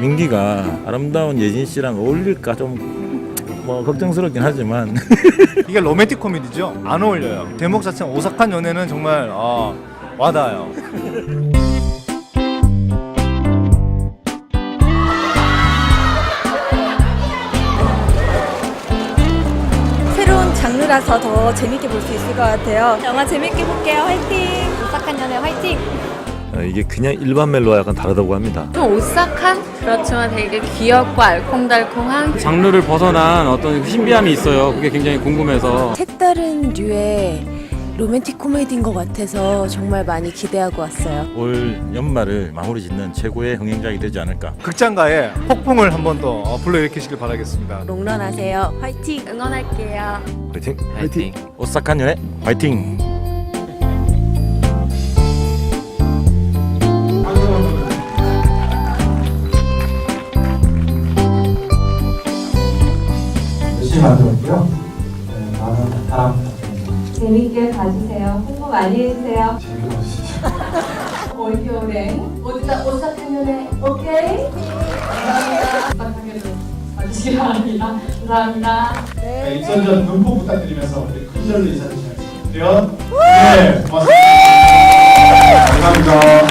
민기가 아름다운 예진 씨랑 어울릴까 좀 뭐 걱정스럽긴 하지만 이게 로맨틱 코미디죠? 안 어울려요. 제목 자체는 오싹한 연애는 정말 아, 와닿아요. 새로운 장르라서 더 재밌게 볼 수 있을 것 같아요. 영화 재밌게 볼게요. 화이팅! 오싹한 연애 화이팅! 어, 이게 그냥 일반 멜로와 약간 다르다고 합니다. 좀 오싹한 그렇지만 되게 귀엽고 알콩달콩한 장르를 벗어난 어떤 신비함이 있어요. 그게 굉장히 궁금해서 색다른 류의 로맨틱 코미디인 것 같아서 정말 많이 기대하고 왔어요. 올 연말을 마무리 짓는 최고의 흥행작이 되지 않을까. 극장가에 폭풍을 한 번더 어, 불러일으키시길 바라겠습니다. 롱런하세요. 화이팅! 응원할게요. 화이팅! 화이팅. 오싹한 연애 화이팅! 열심히 만들었고요. 네, 많은 사랑 부탁드립니다. 재밌게 봐주세요. 홍보 많이 해주세요. 재미가 없으시죠? 올겨울엔 어디다 연애 오케이? 감사합니다. 연애 봐주시기 바랍니다. 감사합니다. 네, 입선전 눈포 부탁드리면서 우리 큰 절로 인사드리겠습니다. 네, 고맙습니다. 감사합니다.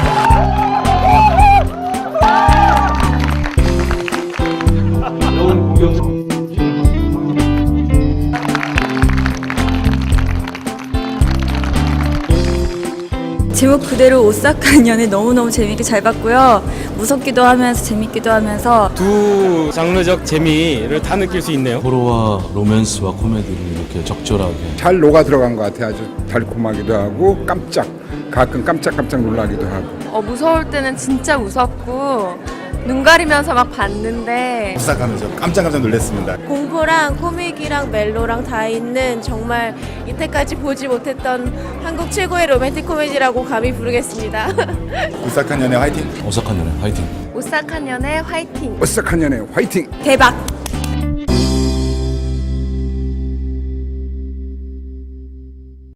제목 그대로 오싹한 연애 너무너무 재밌게 잘 봤고요. 무섭기도 하면서 재밌기도 하면서 두 장르적 재미를 다 느낄 수 있네요. 호러와 로맨스와 코미디를 이렇게 적절하게 잘 녹아 들어간 것 같아요. 아주 달콤하기도 하고 깜짝 가끔 깜짝깜짝 놀라기도 하고. 어, 무서울 때는 진짜 무섭고 눈 가리면서 막 봤는데 오싹하면서 깜짝깜짝 놀랐습니다. 공포랑 코믹이랑 멜로랑 다 있는 정말 이때까지 보지 못했던 한국 최고의 로맨틱 코미디라고 감히 부르겠습니다. 오싹한 연애 화이팅! 오싹한 연애 화이팅 오싹한 연애 화이팅. 오싹한 연애 화이팅! 대박!